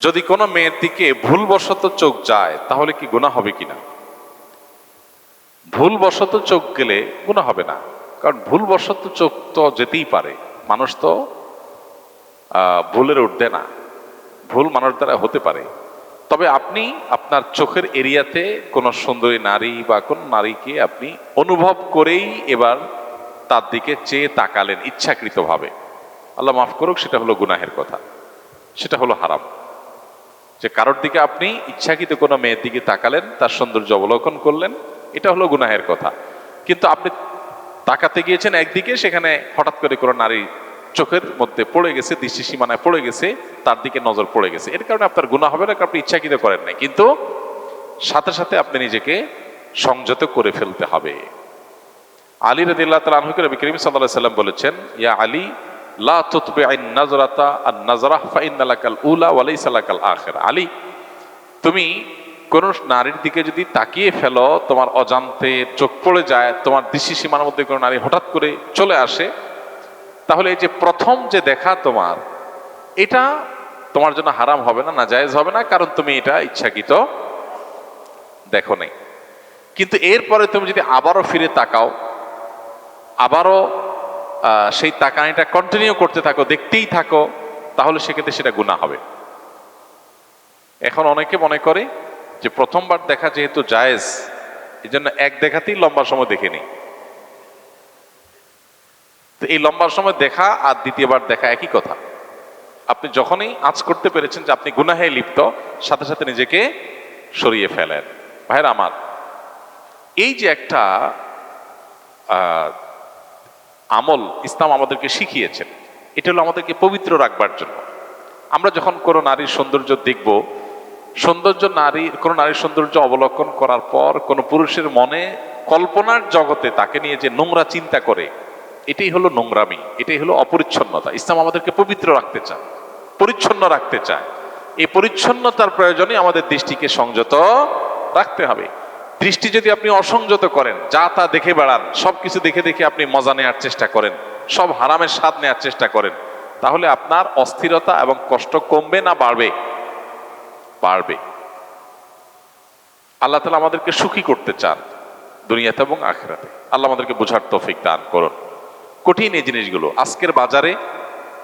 যদি কোনো মেয়ের দিকে ভুলবশত চোখ যায়, তাহলে কি গুণা হবে কিনা? ভুলবশত চোখ গেলে গুণা হবে না। কারণ ভুলবশত চোখ তো যেতেই পারে। মানুষ তো ভুলের উঠবে না। ভুল মানুষ দ্বারা হতে পারে। তবে আপনি আপনার চোখের এরিয়াতে কোনো সুন্দরী নারী বা কোন নারীকে আপনি অনুভব করেই এবার তার দিকে চেয়ে তাকালেন ইচ্ছাকৃতভাবে। আল্লাহ মাফ করুক, সেটা হলো গুনাহের কথা। সেটা হলো হারাম। যে কারোর দিকে আপনি ইচ্ছাকৃত কোনো মেয়ের দিকে তাকালেন, তার সৌন্দর্য অবলোকন করলেন, এটা হলো গুনাহের কথা। কিন্তু আপনি তাকাতে গিয়েছেন একদিকে, সেখানে হঠাৎ করে কোনো নারী চোখের মধ্যে পড়ে গেছে দৃষ্টি সীমানায় পড়ে গেছে, তার দিকে নজর পড়ে গেছে। এর কারণে আপনার গুণা হবে না আপনি ইচ্ছাকৃত করেন নাই। কিন্তু সাথে সাথে আপনি নিজেকে সংযত করে ফেলতে হবে। আলী রাদিল্লাহ তাআলা আনহু নবী করিম আলাইহি সাল্লাম বলেছেন, ইয়া আলী লা তুতবি আইন নাজরাতা আন নাজরাহ ফা ইন্নালাকাল উলা ওয়া লাইসা লাকাল আখিরা। আলী, তুমি কোন নারীর দিকে যদি তাকিয়ে ফেলো, তোমার অজান্তে চোখ পড়ে যায়, তোমার দৃষ্টি সীমার মধ্যে কোনো নারী হঠাৎ করে চলে আসে, তাহলে এই যে প্রথম যে দেখা তোমার, এটা তোমার জন্য হারাম হবে না না জায়েজ হবে না, কারণ তুমি এটা ইচ্ছাকৃত দেখো নাই। কিন্তু এরপরে তুমি যদি আবারও ফিরে তাকাও, আবারও সেই তাকানিটা কন্টিনিউ করতে থাকো, দেখতেই থাকো, তাহলে সেক্ষেত্রে সেটা গুণা হবে। এখন অনেকে মনে করে যে প্রথমবার দেখা যেহেতু জায়েজ এই জন্য এক দেখাতেই লম্বা সময় দেখে নিই। তো এই লম্বা সময় দেখা আর দ্বিতীয়বার দেখা একই কথা। আপনি যখনই আজ করতে পেরেছেন যে আপনি গুনাহে লিপ্ত, সাথে সাথে নিজেকে সরিয়ে ফেলেন। ভাইয়ের আমার, এই যে একটা আমল ইসলাম আমাদেরকে শিখিয়েছেন এটা হলো আমাদেরকে পবিত্র রাখবার জন্য। আমরা যখন কোনো নারীর সৌন্দর্য দেখব, সৌন্দর্য নারী, কোনো নারীর সৌন্দর্য অবলোকন করার পর কোনো পুরুষের মনে কল্পনার জগতে তাকে নিয়ে যে নোংরা চিন্তা করে, এটাই হলো নোংরামি, এটাই হলো অপরিচ্ছন্নতা। ইসলাম আমাদেরকে পবিত্র রাখতে চায়, পরিচ্ছন্ন রাখতে চায়। এই পরিচ্ছন্নতার প্রয়োজনে আমাদের দৃষ্টিকে সংযত রাখতে হবে। দৃষ্টি যদি আপনি অসংযত করেন, যা তা দেখে বেড়ান সব কিছু দেখে দেখে আপনি মজা নেওয়ার চেষ্টা করেন, সব হারামের স্বাদ নেওয়ার চেষ্টা করেন, তাহলে আপনার অস্থিরতা এবং কষ্ট কমবে না বাড়বে? বাড়বে। আল্লাহ তালা আমাদেরকে সুখী করতে চান দুনিয়াতে এবং আখেরাতে। আল্লাহ আমাদেরকে বোঝার তৌফিক দান করুন। কঠিন এই জিনিসগুলো, আজকের বাজারে,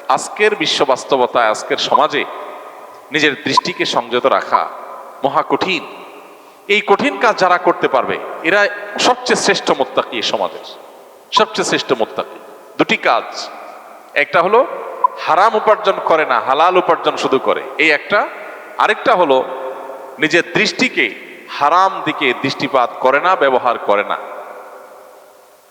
আজকের বিশ্ব বাস্তবতায়, আজকের সমাজে নিজের দৃষ্টিকে সংযত রাখা মহা কঠিন। এই কঠিন কাজ যারা করতে পারবে, এরা সবচেয়ে শ্রেষ্ঠ মোত্তাকি সমাজের। সবচেয়ে শ্রেষ্ঠ মোত্তাকি। দুটি কাজ। একটা হলো, হারাম উপার্জন করে না, হালাল উপার্জন শুধু করে। এই একটা। আরেকটা হলো, নিজের দৃষ্টিকে হারাম দিকে দৃষ্টিপাত করে না, ব্যবহার করে না।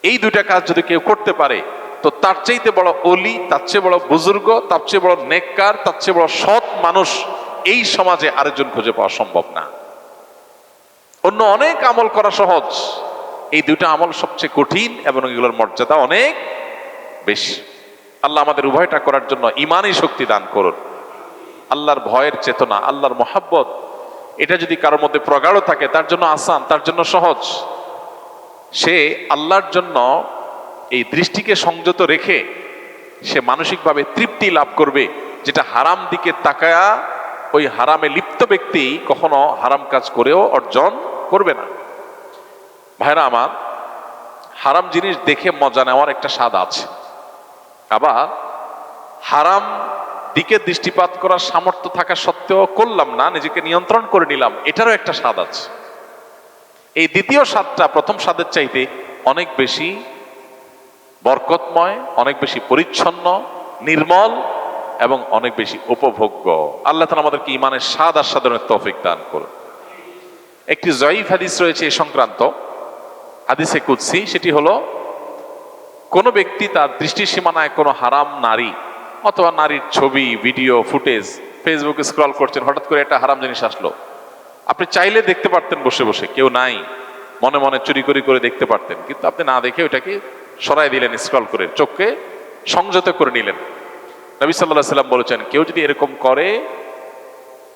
এই দুইটা কাজ যদি কেউ করতে পারে, তো তার চাইতে বড় অলি, তার চেয়ে বড় বুজুর্গ, তার চেয়ে বড় নেককার, তার চেয়ে বড় সৎ মানুষ এই সমাজে আরেকজন খুঁজে পাওয়া সম্ভব না। অন্য অনেক আমল করা সহজ। এই দুইটা আমল সবচেয়ে কঠিন এবং এগুলোর মর্যাদা অনেক বেশি। আল্লাহ আমাদের উভয়টা করার জন্য ইমানই শক্তি দান করুন। আল্লাহর ভয়ের চেতনা, আল্লাহর মহাব্বত, এটা যদি কারোর মধ্যে প্রগাঢ় থাকে, তার জন্য আসান, তার জন্য সহজ। সে আল্লাহর জন্য এই দৃষ্টিকে সংযত রেখে সে মানসিকভাবে তৃপ্তি লাভ করবে, যেটা হারাম দিকে তাকায়া ওই হারামে লিপ্ত ব্যক্তি কখনো হারাম কাজ করেও অর্জন করবে না। ভাইরা আমার, হারাম জিনিস দেখে মজা নেওয়ার একটা স্বাদ আছে। আবার হারাম দিকে দৃষ্টিপাত করার সামর্থ্য থাকা সত্ত্বেও করলাম না, নিজেকে নিয়ন্ত্রণ করে নিলাম, এটারও একটা স্বাদ আছে। এই দ্বিতীয় স্বাদটা প্রথম স্বাদের চাইতে অনেক বেশি বরকতময়, অনেক বেশি পরিচ্ছন্ন, নির্মল এবং অনেক বেশি উপভোগ্য। আল্লাহ তালা আমাদেরকে ইমানের স্বাদ আস্বাদনের তৌফিক দান করুন। একটি জয়ীফ হাদিস রয়েছে এই সংক্রান্ত, হাদিসে কুৎসি সেটি হলো, কোনো ব্যক্তি তার দৃষ্টি সীমানায় কোনো হারাম নারী অথবা নারীর ছবি, ভিডিও, ফুটেজ ফেসবুকে স্ক্রল করছেন, হঠাৎ করে একটা হারাম জিনিস আসলো। আপনি চাইলে দেখতে পারতেন বসে বসে, কেউ নাই, মনে মনে চুরি করি করে দেখতে পারতেন, কিন্তু আপনি না দেখে ওটাকে সরাই দিলেন স্ক্রল করে, চোখকে সংযত করে নিলেন। নবী সাল্লাহ সাল্লাম বলেছেন, কেউ যদি এরকম করে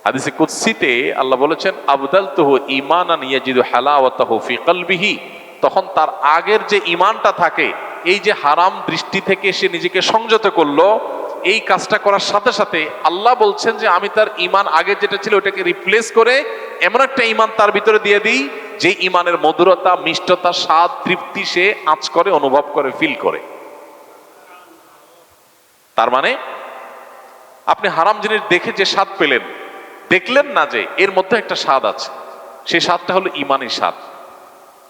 হাদিসে কুৎসিতে আল্লাহ বলেছেন আবদাল তুহু ইমানান ইয়াজিদু হালাওয়াতাহু ফি কলবিহি। তখন তার আগের যে ইমানটা থাকে, এই যে হারাম দৃষ্টি থেকে সে নিজেকে সংযত করল, এই কাজটা করার সাথে সাথে আল্লাহ বলছেন যে, আমি তার ইমান আগে যেটা ছিল ওটাকে রিপ্লেস করে এমন একটা ইমান তার ভিতরে দিয়ে দিই, যে ইমানের মধুরতা, মিষ্টতা, স্বাদ, তৃপ্তি সে আঁচ করে, অনুভব করে ফিল করে। তার মানে আপনি হারাম জিনিস দেখে যে স্বাদ পেলেন দেখলেন না যে এর মধ্যে একটা স্বাদ আছে। সেই স্বাদটা হলো ইমানি স্বাদ।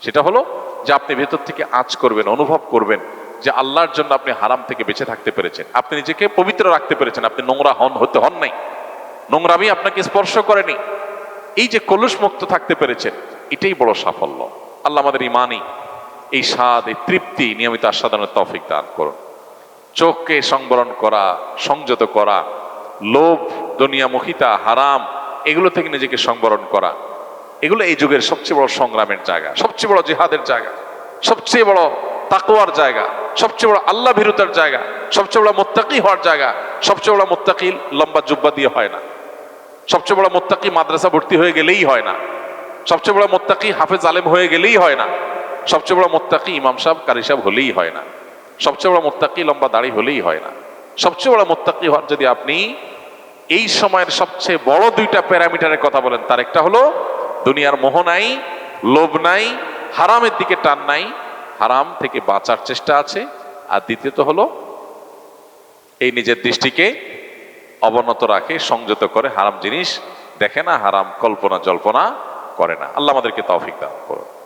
সেটা হলো যে আপনি ভেতর থেকে আঁচ করবেন, অনুভব করবেন যে আল্লাহর জন্য আপনি হারাম থেকে বেঁচে থাকতে পেরেছেন। আপনি নিজেকে পবিত্র রাখতে পেরেছেন। আপনি নোংরা হন, হতে হন নাই। নোংরামি আপনাকে স্পর্শ করেনি। এই যে কলুষ মুক্ত থাকতে পেরেছেন, এটাই বড় সাফল্য। আল্লাহ আমাদের ইমানই এই স্বাদ, এই তৃপ্তি নিয়মিত আস্বাদনের তফিক দান করুন। চোখকে সংবরণ করা, সংযত করা, লোভ দুনিয়ামুখিতা হারাম এগুলো থেকে নিজেকে সংবরণ করা এগুলো এই যুগের সবচেয়ে বড় সংগ্রামের জায়গা সবচেয়ে বড় জিহাদের জায়গা সবচেয়ে বড় তাকওয়ার জায়গা সবচেয়ে বড় আল্লাহ ভীরুতার জায়গা সবচেয়ে বড় মোত্তাকি হওয়ার জায়গা সবচেয়ে বড় মোত্তাকি লম্বা জুব্বা দিয়ে হয় না সবচেয়ে বড় মোত্তাকি মাদ্রাসা ভর্তি হয়ে গেলেই হয় না সবচেয়ে বড় মোত্তাকি হাফেজ আলেম হয়ে গেলেই হয় না সবচেয়ে বড় মোত্তাকি ইমাম সাহেব কারি সাহেব হলেই হয় না সবচেয়ে বড় মোত্তাকি লম্বা দাড়ি হলেই হয় না সবচেয়ে বড় মোত্তাকি হওয়ার যদি আপনি এই সময়ের সবচেয়ে বড় দুইটা প্যারামিটারের কথা বলেন। তার একটা হলো, দুনিয়ার মোহ নাই, লোভ নাই, হারামের দিকে টান নাই, হারাম থেকে বাঁচার চেষ্টা আছে। আর দ্বিতীয়ত হলো, এই নিজের দৃষ্টিকে অবনত রাখে, সংযত করে, হারাম জিনিস দেখে না, হারাম কল্পনা, জল্পনা করে না। আল্লাহ আমাদেরকে তৌফিক দান করুন।